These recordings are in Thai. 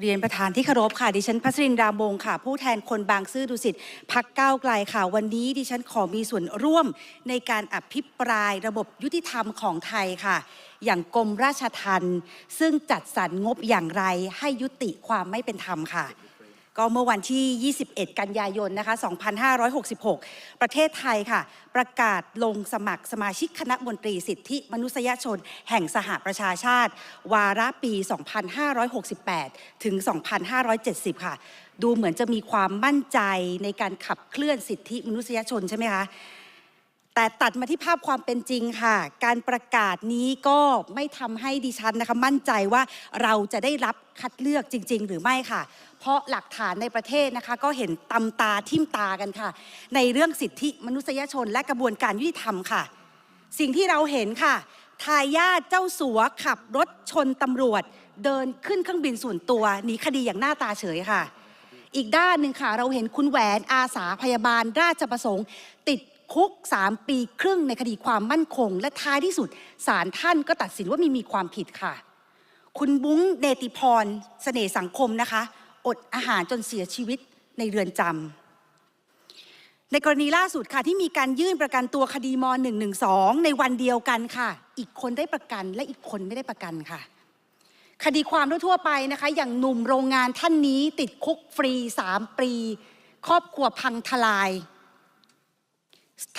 เรียนประธานที่เคารพค่ะ ดิฉันพัชรินดามงค่ะ ผู้แทนคนบางซื่อดุสิตพักก้าวไกลค่ะ วันนี้ดิฉันขอมีส่วนร่วมในการอภิปรายระบบยุติธรรมของไทยค่ะ อย่างกรมราชทัณฑ์ซึ่งจัดสรรงบอย่างไรให้ยุติความไม่เป็นธรรมค่ะ ก็เมื่อวันที่ 21 กันยายนนะคะ 2566 ประเทศไทยค่ะ ประกาศลงสมัครสมาชิกคณะมนตรีสิทธิมนุษยชน แห่งสหประชาชาติ วาระปี 2568 ถึง 2570 ค่ะ ดูเหมือนจะมีความมั่นใจในการขับเคลื่อนสิทธิมนุษยชนใช่ไหมคะ แต่ตัดมาที่ภาพความเป็นจริงค่ะ การประกาศนี้ก็ไม่ทำให้ดิฉันนะคะมั่นใจว่าเราจะได้รับคัดเลือกจริง ๆ หรือไม่ค่ะ เพราะหลักฐานในประเทศนะคะ ก็เห็นตำตาทิ่มตากันค่ะ ในเรื่องสิทธิมนุษยชนและกระบวนการยุติธรรมค่ะ สิ่งที่เราเห็นค่ะทายาทเจ้าสัวขับรถชนตำรวจ เดินขึ้นเครื่องบินส่วนตัวหนีคดีอย่างหน้าตาเฉยค่ะ อีกด้านหนึ่งค่ะ เราเห็นคุณแหวนอาสาพยาบาลราชประสงค์ ติด คุก 3 ปีครึ่งในคดีความมั่นคง และท้ายที่สุดศาลท่านก็ตัดสินว่ามีมีความผิดค่ะ คุณบุ้งเนติพรเสน่ห์สังคมนะคะ อดอาหารจนเสียชีวิตในเรือนจำในกรณีล่าสุดค่ะที่มีการยื่นประกันตัวคดีม .112 ในวันเดียวกันค่ะ อีกคนได้ประกันและอีกคนไม่ได้ประกันค่ะคดีความทั่วไปนะคะ อย่างหนุ่มโรงงานท่านนี้ติดคุกฟรี 3 ปี ครอบครัวพังทลาย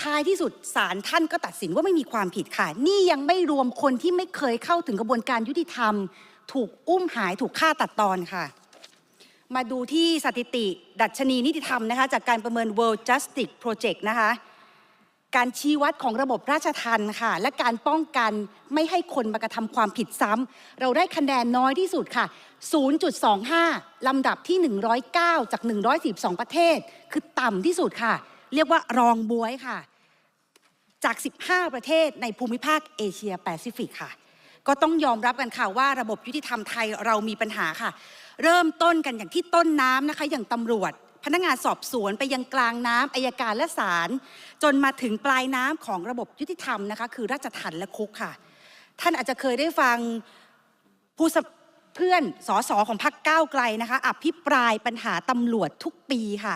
ท้ายที่สุดศาลท่านก็ตัดสินว่าไม่มีความผิดค่ะ นี่ยังไม่รวมคนที่ไม่เคยเข้าถึงกระบวนการยุติธรรม ถูกอุ้มหายถูกฆ่าตัดตอนค่ะ มาดูที่สถิติดัชนีนิติธรรมนะคะ จากการประเมิน World Justice Project นะคะ การชี้วัดของระบบราชทัณฑ์ค่ะ และการป้องกันไม่ให้คนมากระทำความผิดซ้ำเราได้คะแนนน้อยที่สุดค่ะ 0.25 ลำดับที่ 109 จาก112ประเทศ คือต่ำที่สุดค่ะ เรียกว่ารองบวยค่ะ จาก 15 ประเทศในภูมิภาคเอเชียแปซิฟิกค่ะ ก็ต้องยอมรับกันค่ะว่าระบบยุติธรรมไทยเรามีปัญหาค่ะ เริ่มต้นกันอย่างที่ต้นน้ำนะคะ อย่างตำรวจ พนักงานสอบสวนไปยังกลางน้ำอายการและศาลจนมาถึงปลายน้ำของระบบยุติธรรมนะคะ คือราชทัณฑ์และคุกค่ะ ท่านอาจจะเคยได้ฟังผู้เพื่อนสอสอของพรรคก้าวไกลนะคะ อภิปรายปัญหาตำรวจทุกปีค่ะ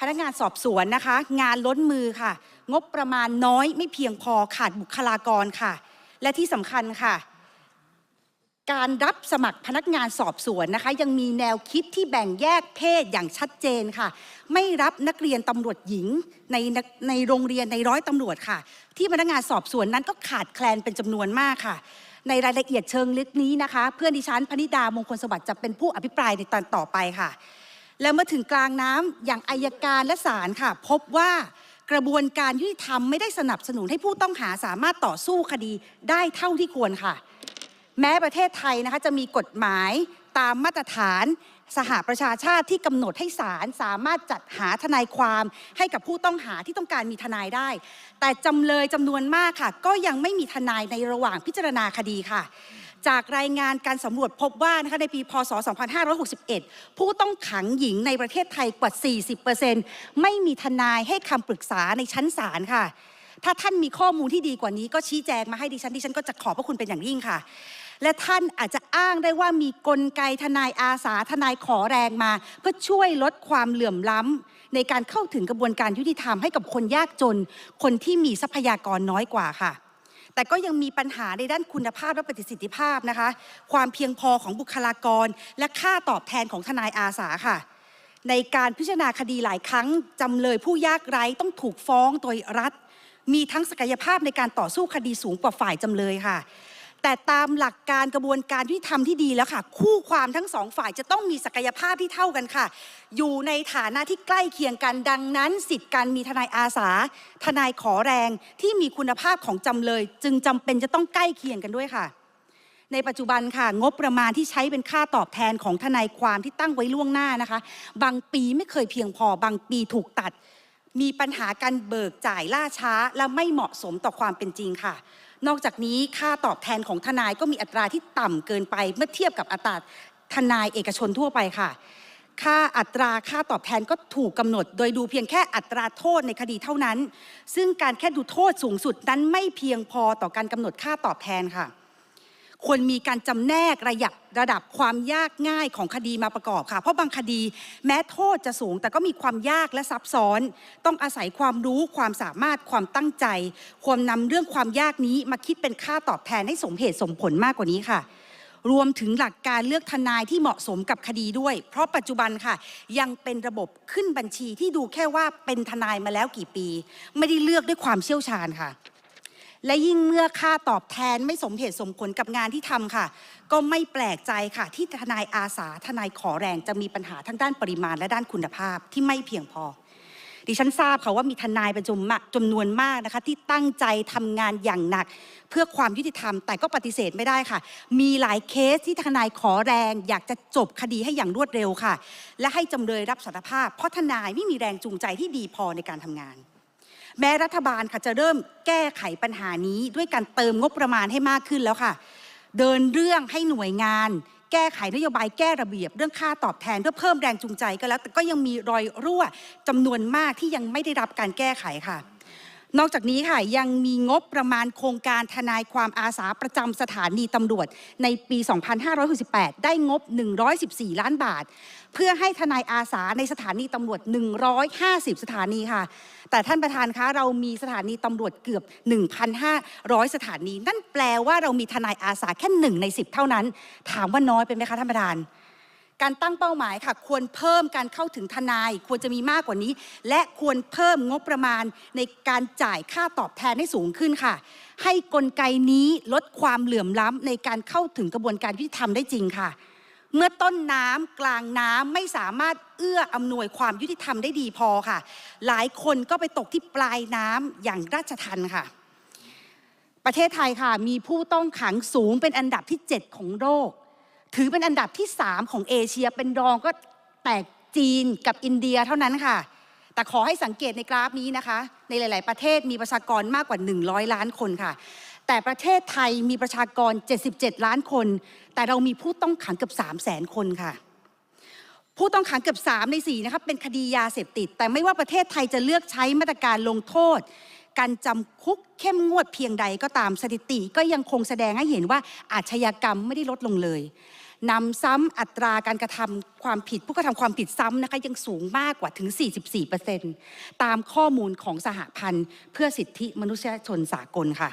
พนักงานสอบสวนนะคะ งานล้นมือค่ะ งบประมาณน้อยไม่เพียงพอขาดบุคลากรค่ะ และที่สำคัญค่ะ การรับสมัครพนักงานสอบสวนนะคะ ยังมีแนวคิดที่แบ่งแยกเพศอย่างชัดเจนค่ะ ไม่รับนักเรียนตำรวจหญิงในในโรงเรียนในร้อยตำรวจค่ะ ที่พนักงานสอบสวนนั้นก็ขาดแคลนเป็นจำนวนมากค่ะในรายละเอียดเชิงลึกนี้นะคะ เพื่อนดิฉันพนิดามงคลสวัสดิ์จะเป็นผู้อภิปรายในตอนต่อไปค่ะ แล้วเมื่อถึงกลางน้ำอย่างอายการและศาลค่ะ พบว่ากระบวนการยุติธรรมไม่ได้สนับสนุนให้ผู้ต้องหาสามารถต่อสู้คดีได้เท่าที่ควรค่ะ แม้ประเทศไทยนะคะจะมีกฎหมายตามมาตรฐานสหประชาชาติที่กำหนดให้ศาลสามารถจัดหาทนายความให้กับผู้ต้องหาที่ต้องการมีทนายได้ แต่จำเลยจำนวนมากค่ะ ก็ยังไม่มีทนายในระหว่างพิจารณาคดีค่ะ จากรายงานการสำรวจพบว่านะคะในปีพศ 2561 ผู้ต้องขังหญิงในประเทศไทยกว่า 40%ไม่มีทนายให้คำปรึกษาในชั้นศาลค่ะ ถ้าท่านมีข้อมูลที่ดีกว่านี้ก็ชี้แจงมาให้ดิฉันดิฉันก็จะขอบพระคุณเป็นอย่างยิ่งค่ะ และท่านอาจจะอ้างได้ว่ามีกลไกทนายอาสาทนายขอแรงมา เพื่อช่วยลดความเหลื่อมล้ำในการเข้าถึงกระบวนการยุติธรรมให้กับคนยากจน คนที่มีทรัพยากรน้อยกว่าค่ะ แต่ก็ยังมีปัญหาในด้านคุณภาพและประสิทธิภาพนะคะ ความเพียงพอของบุคลากร และค่าตอบแทนของทนายอาสาค่ะ ในการพิจารณาคดีหลายครั้งจำเลยผู้ยากไร้ต้องถูกฟ้องโดยรัฐ มีทั้งศักยภาพในการต่อสู้คดีสูงกว่าฝ่ายจำเลยค่ะ แต่ตามหลักการกระบวนการยุติธรรมที่ดีแล้วค่ะ คู่ความทั้งสองฝ่ายจะต้องมีศักยภาพที่เท่ากันค่ะ อยู่ในฐานะที่ใกล้เคียงกันดังนั้น สิทธิ์การมีทนายอาสา ทนายขอแรงที่มีคุณภาพของจำเลย จึงจำเป็นจะต้องใกล้เคียงกันด้วยค่ะ ในปัจจุบันค่ะ งบประมาณที่ใช้เป็นค่าตอบแทนของทนายความที่ตั้งไว้ล่วงหน้านะคะ บางปีไม่เคยเพียงพอ บางปีถูกตัด มีปัญหาการเบิกจ่ายล่าช้า และไม่เหมาะสมต่อความเป็นจริงค่ะนอกจากนี้ค่าตอบแทนของทนายก็มีอัตราที่ต่ำเกินไปเมื่อเทียบกับอัตราทนายเอกชนทั่วไปค่ะ ค่าอัตราค่าตอบแทนก็ถูกกำหนด โดยดูเพียงแค่อัตราโทษในคดีเท่านั้น ซึ่งการแค่ดูโทษสูงสุดนั้นไม่เพียงพอต่อการกำหนดค่าตอบแทนค่ะ ควรมีการจำแนกระยับระดับความยากง่ายของคดีมาประกอบค่ะ เพราะบางคดีแม้โทษจะสูง แต่ก็มีความยากและซับซ้อน ต้องอาศัยความรู้ความสามารถความตั้งใจ ควรนำเรื่องความยากนี้มาคิดเป็นค่าตอบแทนให้สมเหตุสมผลมากกว่านี้ค่ะรวมถึงหลักการเลือกทนายที่เหมาะสมกับคดีด้วย เพราะปัจจุบันค่ะ ยังเป็นระบบขึ้นบัญชีที่ดูแค่ว่าเป็นทนายมาแล้วกี่ปี ไม่ได้เลือกด้วยความเชี่ยวชาญค่ะ และยิ่งเมื่อค่าตอบแทนไม่สมเหตุสมผลกับงานที่ทำค่ะ ก็ไม่แปลกใจค่ะ ที่ทนายอาสาทนายขอแรงจะมีปัญหาทั้งด้านปริมาณและด้านคุณภาพที่ไม่เพียงพอ ดิฉันทราบค่ะว่ามีทนายเป็นจำนวนมจำนวนมากนะคะ ที่ตั้งใจทำงานอย่างหนัก เพื่อความยุติธรรม แต่ก็ปฏิเสธไม่ได้ค่ะ มีหลายเคสที่ทนายขอแรง อยากจะจบคดีให้อย่างรวดเร็วค่ะ และให้จำเลยรับสารภาพ เพราะทนายไม่มีแรงจูงใจที่ดีพอในการทำงาน แม้รัฐบาลค่ะจะเริ่มแก้ไขปัญหานี้ด้วยการเติมงบประมาณให้มากขึ้นแล้วค่ะ เดินเรื่องให้หน่วยงาน แก้ไขนโยบายแก้ระเบียบ เรื่องค่าตอบแทนเพื่อเพิ่มแรงจูงใจก็แล้ว แต่ก็ยังมีรอยรั่วจำนวนมากที่ยังไม่ได้รับการแก้ไขค่ะนอกจากนี้ค่ะยังมีงบประมาณโครงการทนายความอาสาประจำสถานีตำรวจ ในปี 2568 ได้งบ 114 ล้านบาท เพื่อให้ทนายอาสาในสถานีตำรวจ 150 สถานีค่ะ แต่ท่านประธานคะเรามีสถานีตำรวจเกือบ 1,500 สถานี นั่นแปลว่าเรามีทนายอาสาแค่หนึ่งใน 10 เท่านั้น ถามว่าน้อยไปไหมคะท่านประธานการตั้งเป้าหมายค่ะควรเพิ่มการเข้าถึงทนายควรจะมีมากกว่านี้ และควรเพิ่มงบประมาณในการจ่ายค่าตอบแทนให้สูงขึ้นค่ะ ให้กลไกนี้ลดความเหลื่อมล้ำในการเข้าถึงกระบวนการยุติธรรมได้จริงค่ะ เมื่อต้นน้ำกลางน้ำไม่สามารถเอื้ออำนวยความยุติธรรมได้ดีพอค่ะ หลายคนก็ไปตกที่ปลายน้ำอย่างราชทันค่ะ ประเทศไทยค่ะ มีผู้ต้องขังสูงเป็นอันดับที่ 7 ของโลกถือเป็นอันดับที่ 3 ของเอเชียเป็นรองก็แต่จีนกับอินเดียเท่านั้นค่ะ แต่ขอให้สังเกตในกราฟนี้นะคะ ในหลาย ๆ ประเทศมีประชากรมากกว่า 100 ล้านคนค่ะ แต่ประเทศไทยมีประชากร 77 ล้านคน แต่เรามีผู้ต้องขังเกือบ3 0 0แสนคนค่ะ ผู้ต้องขังเกือบ 3 ใน4นะครับเป็นคดียาเสพติด แต่ไม่ว่าประเทศไทยจะเลือกใช้มาตรการลงโทษ การจำคุกเข้มงวดเพียงใดก็ตามสถิติก็ยังคงแสดงให้เห็นว่าอาชญากรรมไม่ได้ลดลงเลยนำซ้ำอัตราการกระทำความผิดผู้กระทำความผิดซ้ำนะคะยังสูงมากกว่าถึง 44%ตามข้อมูลของสหพันธ์เพื่อสิทธิมนุษยชนสากลค่ะ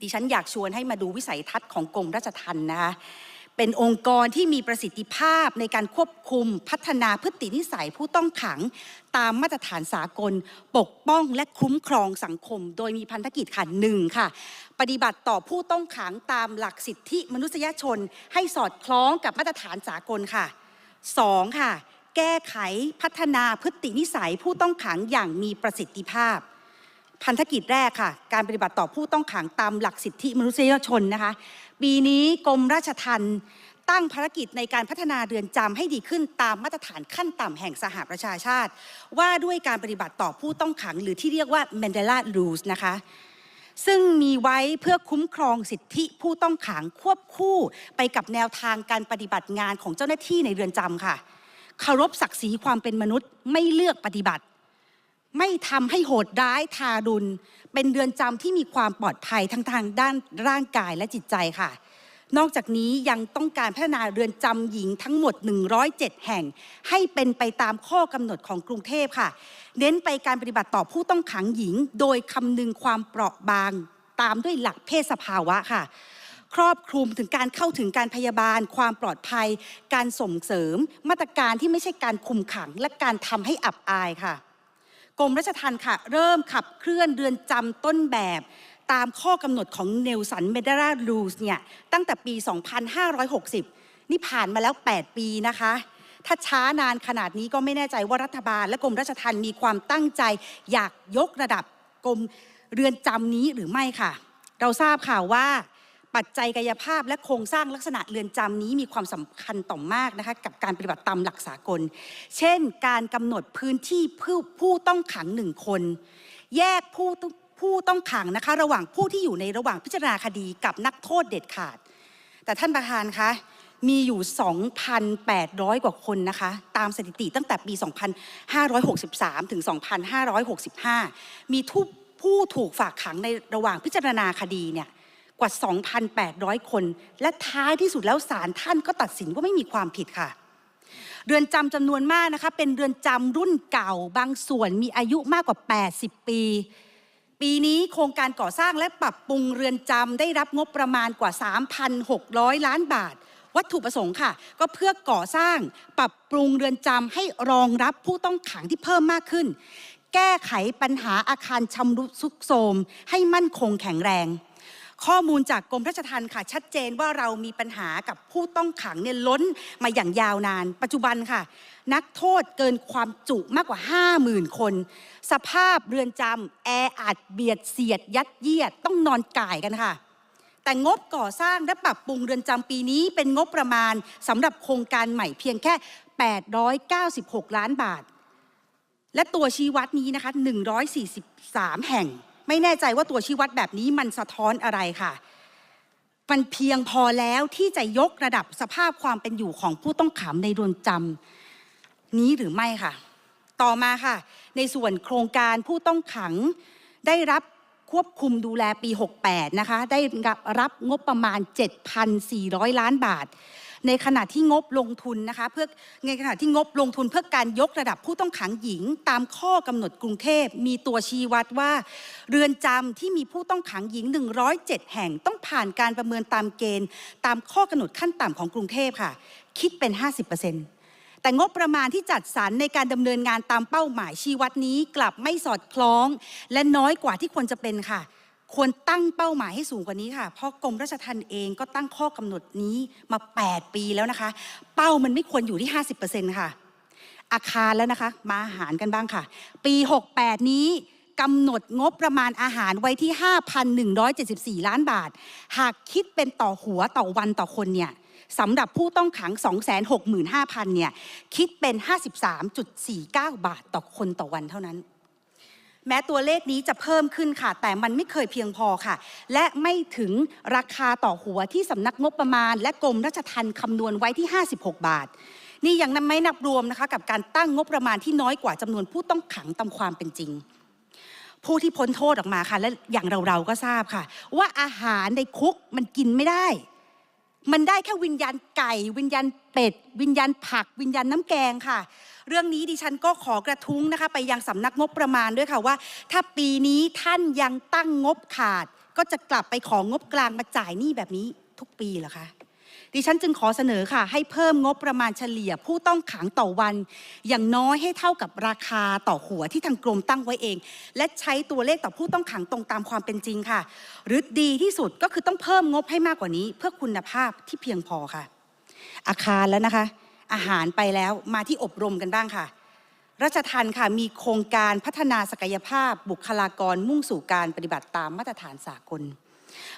ดิฉันอยากชวนให้มาดูวิสัยทัศน์ของกรมราชทัณฑ์นะคะเป็นองค์กรที่มีประสิทธิภาพในการควบคุมพัฒนาพฤตินิสัยผู้ต้องขัง ตามมาตรฐานสากล ปกป้องและคุ้มครองสังคม โดยมีพันธกิจค่ะหนึ่งค่ะ ปฏิบัติต่อผู้ต้องขังตามหลักสิทธิมนุษยชน ให้สอดคล้องกับมาตรฐานสากลค่ะสองค่ะ แก้ไขพัฒนาพฤตินิสัยผู้ต้องขังอย่างมีประสิทธิภาพ พันธกิจแรกค่ะ การปฏิบัติต่อผู้ต้องขังตามหลักสิทธิมนุษยชนนะคะ ปีนี้กรมราชทัณฑ์ตั้งภารกิจในการพัฒนาเรือนจำให้ดีขึ้นตามมาตรฐานขั้นต่ำแห่งสหประชาชาติ ว่าด้วยการปฏิบัติต่อผู้ต้องขัง หรือที่เรียกว่า Mandela Rules นะคะซึ่งมีไว้เพื่อคุ้มครองสิทธิผู้ต้องขังควบคู่ไปกับแนวทางการปฏิบัติงานของเจ้าหน้าที่ในเรือนจำค่ะเคารพศักดิ์ศรีความเป็นมนุษย์ไม่เลือกปฏิบัติ ไม่ทำให้โหดร้ายทารุณ เป็นเรือนจำที่มีความปลอดภัยทั้งทางด้านร่างกายและจิตใจค่ะ นอกจากนี้ยังต้องการพัฒนาเรือนจำหญิงทั้งหมด 107 แห่ง ให้เป็นไปตามข้อกำหนดของกรุงเทพค่ะ เน้นไปการปฏิบัติต่อผู้ต้องขังหญิง โดยคำนึงความเปราะบางตามด้วยหลักเพศสภาวะค่ะครอบคลุมถึงการเข้าถึงการพยาบาล ความปลอดภัย การส่งเสริม มาตรการที่ไม่ใช่การคุมขัง และการทำให้อับอายค่ะ กรมราชทัณฑ์ค่ะ เริ่มขับเคลื่อนเรือนจำต้นแบบ ตามข้อกำหนดของเนลสันเมเดรารูสเนี่ยตั้งแต่ปี 2560 นี่ผ่านมาแล้ว 8 ปีนะคะ ถ้าช้านานขนาดนี้ก็ไม่แน่ใจว่ารัฐบาล และกรมราชทัณฑ์มีความตั้งใจ อยากยกระดับกรมเรือนจำนี้หรือไม่ค่ะ เราทราบข่าวว่า ปัจจัยกายภาพและโครงสร้างลักษณะเรือนจำนี้มีความสำคัญต่อมากนะคะกับการปฏิบัติตามหลักสากล เช่น การกำหนดพื้นที่ผู้ผู้ต้องขังหนึ่งคน แยกผู้ต้องผู้ต้องขังนะคะระหว่างผู้ที่อยู่ในระหว่างพิจารณาคดีกับนักโทษเด็ดขาด แต่ท่านประธานคะมีอยู่ 2,800 กว่าคนนะคะ ตามสถิติตั้งแต่ปี 2563 ถึง 2565 มีทุกผู้ถูกฝากขังในระหว่างพิจารณาคดีเนี่ย กว่า 2,800 คน และท้ายที่สุดแล้วศาลท่านก็ตัดสินว่าไม่มีความผิดค่ะ เรือนจำจำนวนมากนะคะ เป็นเรือนจำรุ่นเก่าบางส่วนมีอายุมากกว่า 80 ปี ปีนี้โครงการก่อสร้างและปรับปรุงเรือนจำได้รับงบประมาณกว่า 3,600 ล้านบาท วัตถุประสงค์ค่ะ ก็เพื่อก่อสร้างปรับปรุงเรือนจำให้รองรับผู้ต้องขังที่เพิ่มมากขึ้น แก้ไขปัญหาอาคารชำรุดทรุดโทรมให้มั่นคงแข็งแรง ข้อมูลจากกรมราชทัณฑ์ค่ะ ชัดเจนว่าเรามีปัญหากับผู้ต้องขังเนี่ยล้นมาอย่างยาวนาน ปัจจุบันค่ะ นักโทษเกินความจุมากกว่า 50,000 คน สภาพเรือนจำแออัดเบียดเสียด ยัดเยียดต้องนอนก่ายกันค่ะ แต่งบก่อสร้างและปรับปรุงเรือนจำปีนี้เป็นงบประมาณสำหรับโครงการใหม่เพียงแค่ 896 ล้านบาท และตัวชี้วัดนี้นะคะ 143 แห่ง ไม่แน่ใจว่าตัวชี้วัดแบบนี้มันสะท้อนอะไรค่ะ มันเพียงพอแล้วที่จะยกระดับสภาพความเป็นอยู่ของผู้ต้องขังในเรือนจำนี้หรือไม่ค่ะ ต่อมาค่ะ ในส่วนโครงการผู้ต้องขังได้รับควบคุมดูแลปี 68 นะคะ ได้รับงบประมาณ 7,400 ล้านบาท ในขณะที่งบลงทุนนะคะเพื่อในขณะที่งบลงทุนเพื่อการยกระดับผู้ต้องขังหญิง ตามข้อกำหนดกรุงเทพมีตัวชี้วัดว่า เรือนจำที่มีผู้ต้องขังหญิง 107 แห่งต้องผ่านการประเมินตามเกณฑ์ ตามข้อกำหนดขั้นต่ำของกรุงเทพค่ะ คิดเป็น 50%แต่งบประมาณที่จัดสรรในการดำเนินงานตามเป้าหมายชี้วัดนี้กลับไม่สอดคล้อง และน้อยกว่าที่ควรจะเป็นค่ะ ควรตั้งเป้าหมายให้สูงกว่านี้ค่ะ เพราะกรมราชทัณฑ์เองก็ตั้งข้อกำหนดนี้มา 8 ปีแล้วนะคะ เป้ามันไม่ควรอยู่ที่ 50%ค่ะ อาคารแล้วนะคะ มาอาหารกันบ้างค่ะ ปี 68 นี้กำหนดงบประมาณอาหารไว้ที่ 5,174 ล้านบาท หากคิดเป็นต่อหัวต่อวันต่อคนเนี่ยสำหรับผู้ต้องขัง 265,000 เนี่ย คิดเป็น 53.49 บาทต่อคนต่อวันเท่านั้น แม้ตัวเลขนี้จะเพิ่มขึ้นค่ะ แต่มันไม่เคยเพียงพอค่ะ และไม่ถึงราคาต่อหัวที่สำนักงบประมาณ และกรมราชทัณฑ์คำนวณไว้ที่ 56 บาท นี่ยังไม่นับรวมนะคะ กับการตั้งงบประมาณที่น้อยกว่าจำนวนผู้ต้องขังตามความเป็นจริง ผู้ที่พ้นโทษออกมาค่ะ และอย่างเราเราๆก็ทราบค่ะ ว่าอาหารในคุกมันกินไม่ได้ มันได้แค่วิญญาณไก่ วิญญาณเป็ด วิญญาณผัก วิญญาณน้ำแกงค่ะ เรื่องนี้ดิฉันก็ขอกระทุ้งนะคะ ไปยังสำนักงบประมาณด้วยค่ะว่า ถ้าปีนี้ท่านยังตั้งงบขาด ก็จะกลับไปของงบกลางมาจ่ายหนี้แบบนี้ทุกปีเหรอคะดิฉันจึงขอเสนอค่ะ ให้เพิ่มงบประมาณเฉลี่ยผู้ต้องขังต่อวัน อย่างน้อยให้เท่ากับราคาต่อหัวที่ทางกรมตั้งไว้เอง และใช้ตัวเลขต่อผู้ต้องขังตรงตามความเป็นจริงค่ะ หรือดีที่สุดก็คือต้องเพิ่มงบให้มากกว่านี้ เพื่อคุณภาพที่เพียงพอค่ะ อาคารแล้วนะคะ อาหารไปแล้วมาที่อบรมกันบ้างค่ะราชทันค่ะมีโครงการพัฒนาศักยภาพบุคลากรมุ่งสู่การปฏิบัติตามมาตรฐานสากล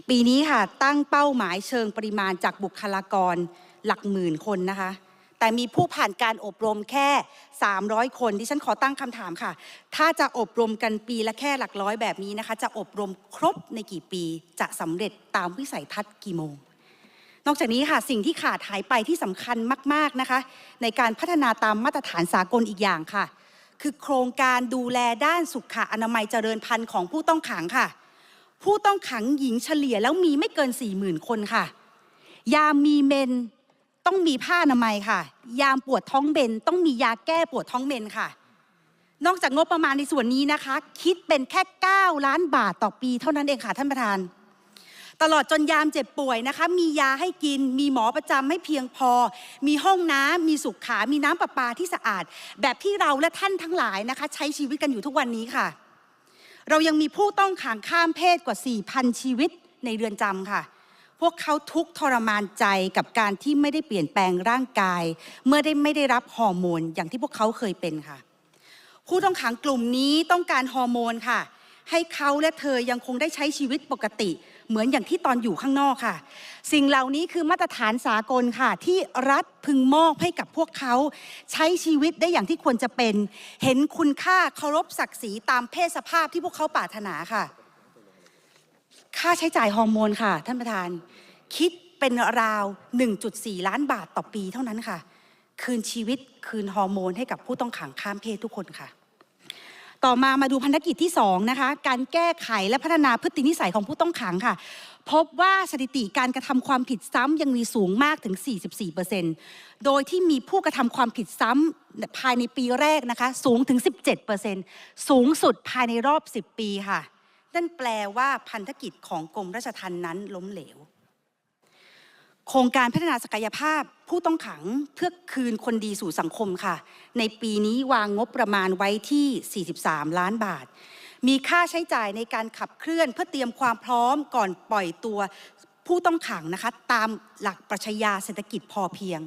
ปีนี้ค่ะตั้งเป้าหมายเชิงปริมาณจากบุคลากรหลักหมื่นคนนะคะ แต่มีผู้ผ่านการอบรมแค่ 300 คนที่ฉันขอตั้งคำถามค่ะ ถ้าจะอบรมกันปีละแค่หลักร้อยแบบนี้นะคะ จะอบรมครบในกี่ปีจะสำเร็จตามวิสัยทัศน์กี่โมง นอกจากนี้ค่ะสิ่งที่ขาดหายไปที่สำคัญมาก ๆนะคะ ในการพัฒนาตามมาตรฐานสากลอีกอย่างค่ะ คือโครงการดูแลด้านสุขอนามัยเจริญพันธุ์ของผู้ต้องขังค่ะ ผู้ต้องขังหญิงเฉลี่ยแล้วมีไม่เกิน40,000คนค่ะ ยามมีเมนต้องมีผ้าอนามัยค่ะ ยามปวดท้องเบนต้องมียาแก้ปวดท้องเบนค่ะ นอกจากงบประมาณในส่วนนี้นะคะ คิดเป็นแค่ 9 ล้านบาทต่อปีเท่านั้นเองค่ะท่านประธาน ตลอดจนยามเจ็บป่วยนะคะ มียาให้กิน มีหมอประจำให้เพียงพอ มีห้องน้ำมีสุขขา มีน้ำประปาที่สะอาด แบบที่เราและท่านทั้งหลายนะคะ ใช้ชีวิตกันอยู่ทุกวันนี้ค่ะ เรายังมีผู้ต้องขังข้ามเพศกว่า 4,000 ชีวิตในเรือนจำค่ะ พวกเขาทุกทรมานใจกับการที่ไม่ได้เปลี่ยนแปลงร่างกาย เมื่อได้ไม่ได้รับฮอร์โมนอย่างที่พวกเขาเคยเป็นค่ะ ผู้ต้องขังกลุ่มนี้ต้องการฮอร์โมนค่ะ ให้เขาและเธอยังคงได้ใช้ชีวิตปกติ เหมือนอย่างที่ตอนอยู่ข้างนอกค่ะ สิ่งเหล่านี้คือมาตรฐานสากลค่ะ ที่รัฐพึงมอบให้กับพวกเขา ใช้ชีวิตได้อย่างที่ควรจะเป็น เห็นคุณค่าเคารพศักดิ์ศรีตามเพศสภาพที่พวกเขาปรารถนาค่ะ ค่าใช้จ่ายฮอร์โมนค่ะ ท่านประธาน คิดเป็นราว 1.4 ล้านบาทต่อปีเท่านั้นค่ะ คืนชีวิตคืนฮอร์โมนให้กับผู้ต้องขังข้ามเพศทุกคนค่ะ ต่อมามาดูภารกิจที่2นะคะการแก้ไขและพัฒนาพฤตินิสัยของผู้ต้องขังค่ะ พบว่าสถิติการกระทำความผิดซ้ำยังมีสูงมากถึง 44%โดยที่มีผู้กระทำความผิดซ้ำภายในปีแรกนะคะสูงถึง 17%สูงสุดภายในรอบ 10 ปีค่ะ นั่นแปลว่าพันธกิจของกรมราชทัณฑ์นั้นล้มเหลว โครงการพัฒนาศักยภาพผู้ต้องขังเพื่อคืนคนดีสู่สังคมค่ะ ในปีนี้วางงบประมาณไว้ที่ 43 ล้านบาท มีค่าใช้จ่ายในการขับเคลื่อนเพื่อเตรียมความพร้อมก่อนปล่อยตัวผู้ต้องขังนะคะ ตามหลักปรัชญาเศรษฐกิจพอเพียง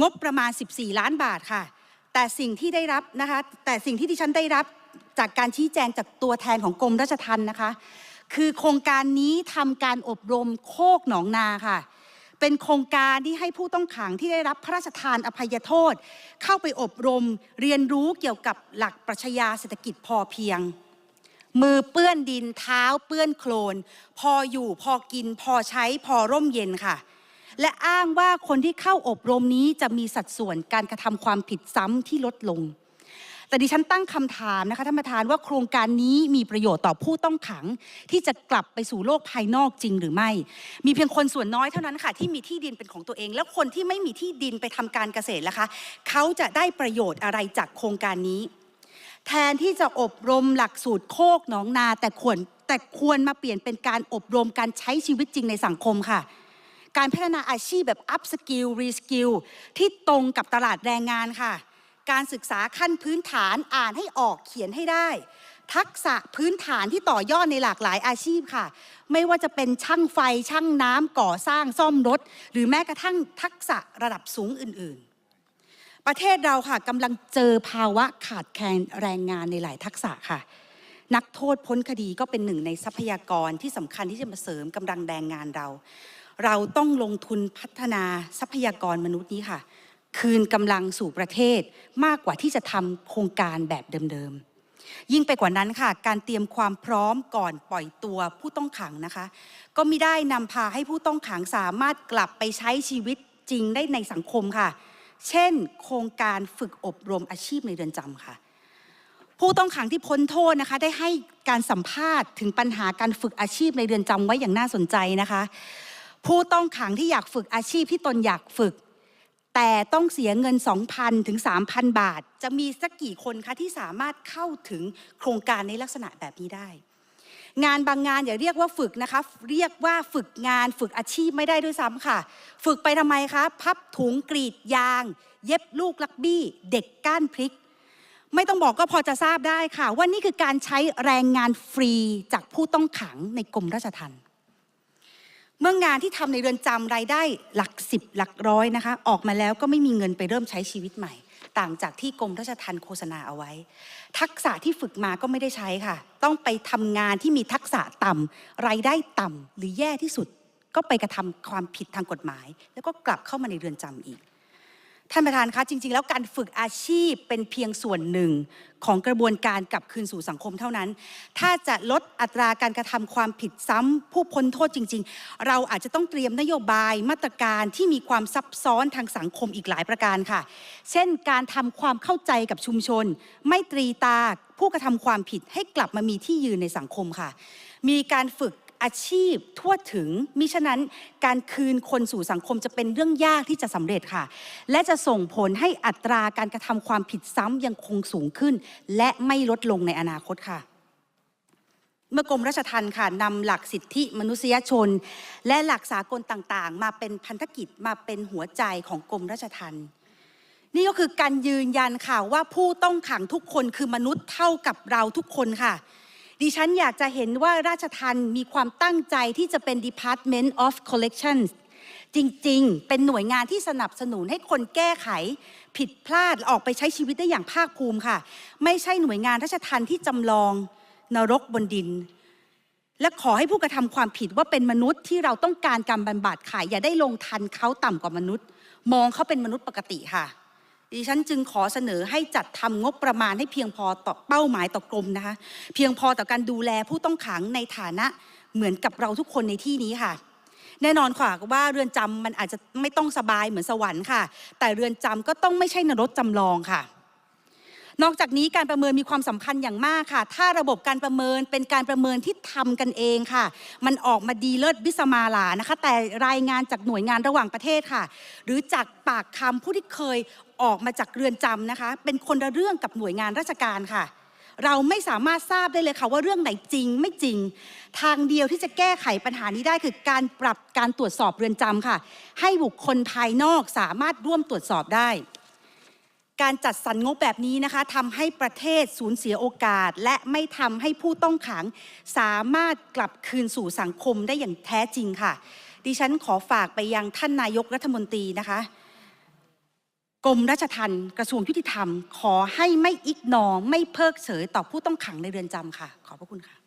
งบประมาณ 14 ล้านบาทค่ะ แต่สิ่งที่ได้รับนะคะ แต่สิ่งที่ดิฉันได้รับจากการชี้แจงจากตัวแทนของกรมราชทัณฑ์นะคะ คือโครงการนี้ทำการอบรมโคกหนองนาค่ะ เป็นโครงการที่ให้ผู้ต้องขังที่ได้รับพระราชทานอภัยโทษ เข้าไปอบรมเรียนรู้เกี่ยวกับหลักปรัชญาเศรษฐกิจพอเพียง มือเปื้อนดินเท้าเปื้อนโคลน พออยู่พอกิน พอใช้พอร่มเย็นค่ะ และอ้างว่าคนที่เข้าอบรมนี้จะมีสัดส่วนการกระทำความผิดซ้ำที่ลดลง แต่ดิฉันตั้งคำถามนะคะท่านประธานว่าโครงการนี้มีประโยชน์ต่อผู้ต้องขัง ที่จะกลับไปสู่โลกภายนอกจริงหรือไม่ มีเพียงคนส่วนน้อยเท่านั้นค่ะ ที่มีที่ดินเป็นของตัวเอง แล้วคนที่ไม่มีที่ดินไปทำการเกษตรล่ะคะเขาจะได้ประโยชน์อะไรจากโครงการนี้ แทนที่จะอบรมหลักสูตรโคกหนองนา แต่ควรแต่ควรมาเปลี่ยนเป็นการอบรมการใช้ชีวิตจริงในสังคมค่ะการพัฒนาอาชีพแบบ up skill re skill ที่ตรงกับตลาดแรงงานค่ะ การศึกษาขั้นพื้นฐานอ่านให้ออกเขียนให้ได้ ทักษะพื้นฐานที่ต่อยอดในหลากหลายอาชีพค่ะ ไม่ว่าจะเป็นช่างไฟช่างน้ำก่อสร้างซ่อมรถ หรือแม้กระทั่งทักษะระดับสูงอื่น ๆ ประเทศเราค่ะกำลังเจอภาวะขาดแคลนแรงงานในหลายทักษะค่ะ นักโทษพ้นคดีก็เป็นหนึ่งในทรัพยากรที่สำคัญที่จะมาเสริมกำลังแรงงานเรา เราต้องลงทุนพัฒนาทรัพยากรมนุษย์นี้ค่ะ คืนกำลังสู่ประเทศมากกว่าที่จะทำโครงการแบบเดิมๆ ยิ่งไปกว่านั้นค่ะ การเตรียมความพร้อมก่อนปล่อยตัวผู้ต้องขังนะคะ ก็ไม่ได้นำพาให้ผู้ต้องขังสามารถกลับไปใช้ชีวิตจริงได้ในสังคมค่ะ เช่น โครงการฝึกอบรมอาชีพในเรือนจำค่ะ ผู้ต้องขังที่พ้นโทษนะคะ ได้ให้การสัมภาษณ์ถึงปัญหาการฝึกอาชีพในเรือนจำไว้อย่างน่าสนใจนะคะ ผู้ต้องขังที่อยากฝึกอาชีพที่ตนอยากฝึก แต่ต้องเสียเงิน 2,000 ถึง 3,000 บาท จะมีสักกี่คนคะที่สามารถเข้าถึงโครงการในลักษณะแบบนี้ได้ งานบางงานอย่าเรียกว่าฝึกนะคะ เรียกว่าฝึกงานฝึกอาชีพไม่ได้ด้วยซ้ำค่ะ ฝึกไปทำไมคะพับถุงกรีดยาง เย็บลูกลักบี้ เด็กก้านพริก ไม่ต้องบอกก็พอจะทราบได้ค่ะ ว่านี่คือการใช้แรงงานฟรีจากผู้ต้องขังในกรมราชทัณฑ์ เมื่องานที่ทำในเรือนจำรายได้หลักสิบหลักร้อยนะคะ ออกมาแล้วก็ไม่มีเงินไปเริ่มใช้ชีวิตใหม่ ต่างจากที่กรมราชทัณฑ์โฆษณาเอาไว้ ทักษะที่ฝึกมาก็ไม่ได้ใช้ค่ะ ต้องไปทำงานที่มีทักษะต่ำรายได้ต่ำหรือแย่ที่สุด ก็ไปกระทำความผิดทางกฎหมาย แล้วก็กลับเข้ามาในเรือนจำอีก ท่านประธานคะจริง ๆ แล้วการฝึกอาชีพเป็นเพียงส่วนหนึ่งของกระบวนการกลับคืนสู่สังคมเท่านั้น ถ้าจะลดอัตราการกระทำความผิดซ้ำผู้พ้นโทษจริง ๆ เราอาจจะต้องเตรียมนโยบายมาตรการที่มีความซับซ้อนทางสังคมอีกหลายประการค่ะ เช่น การทำความเข้าใจกับชุมชน ไม่ตรีตาผู้กระทำความผิดให้กลับมามีที่ยืนในสังคมค่ะ มีการฝึก อาชีพทั่วถึงมิฉะนั้นการคืนคนสู่สังคมจะเป็นเรื่องยากที่จะสำเร็จค่ะ และจะส่งผลให้อัตราการกระทำความผิดซ้ำยังคงสูงขึ้น และไม่ลดลงในอนาคตค่ะเมื่อกรมราชทัณฑ์ค่ะนำหลักสิทธิมนุษยชน และหลักสากลต่างๆ มาเป็นพันธกิจมาเป็นหัวใจของกรมราชทัณฑ์นี่ก็คือการยืนยันค่ะว่าผู้ต้องขังทุกคนคือมนุษย์เท่ากับเราทุกคนค่ะ ดิฉันอยากจะเห็นว่าราชทัณฑ์มีความตั้งใจที่จะเป็น Department of Collections จริงๆ เป็นหน่วยงานที่สนับสนุนให้คนแก้ไข ผิดพลาดออกไปใช้ชีวิตได้อย่างภาคภูมิค่ะ ไม่ใช่หน่วยงานราชทัณฑ์ที่จำลองนรกบนดิน และขอให้ผู้กระทำความผิดว่าเป็นมนุษย์ที่เราต้องการการบำบัดค่ะอย่าได้ลงทันเขาต่ำกว่ามนุษย์ มองเขาเป็นมนุษย์ปกติค่ะ ดิฉันจึงขอเสนอให้จัดทำงบประมาณให้เพียงพอต่อเป้าหมายต่อกรมนะคะ เพียงพอต่อการดูแลผู้ต้องขังในฐานะเหมือนกับเราทุกคนในที่นี้ค่ะ แน่นอนค่ะว่าเรือนจำมันอาจจะไม่ต้องสบายเหมือนสวรรค์ค่ะ แต่เรือนจำก็ต้องไม่ใช่นรกจำลองค่ะ นอกจากนี้การประเมินมีความสำคัญอย่างมากค่ะ ถ้าระบบการประเมินเป็นการประเมินที่ทำกันเองค่ะ มันออกมาดีเลิศบิสมาลานะคะ แต่รายงานจากหน่วยงานระหว่างประเทศค่ะ หรือจากปากคำผู้ที่เคยออกมาจากเรือนจำนะคะ เป็นคนละเรื่องกับหน่วยงานราชการค่ะ เราไม่สามารถทราบได้เลยค่ะว่าเรื่องไหนจริงไม่จริง ทางเดียวที่จะแก้ไขปัญหานี้ได้คือการปรับการตรวจสอบเรือนจำค่ะ ให้บุคคลภายนอกสามารถร่วมตรวจสอบได้ การจัดสรรงบแบบนี้นะคะทำให้ประเทศสูญเสียโอกาส และไม่ทำให้ผู้ต้องขัง สามารถกลับคืนสู่สังคมได้อย่างแท้จริงค่ะ ดิฉันขอฝากไปยังท่านนายกรัฐมนตรีนะคะกรมราชทัณฑ์กระทรวงยุติธรรม ขอให้ไม่อิกนอไม่เพิกเฉยต่อผู้ต้องขังในเรือนจำค่ะ ขอบพระคุณค่ะ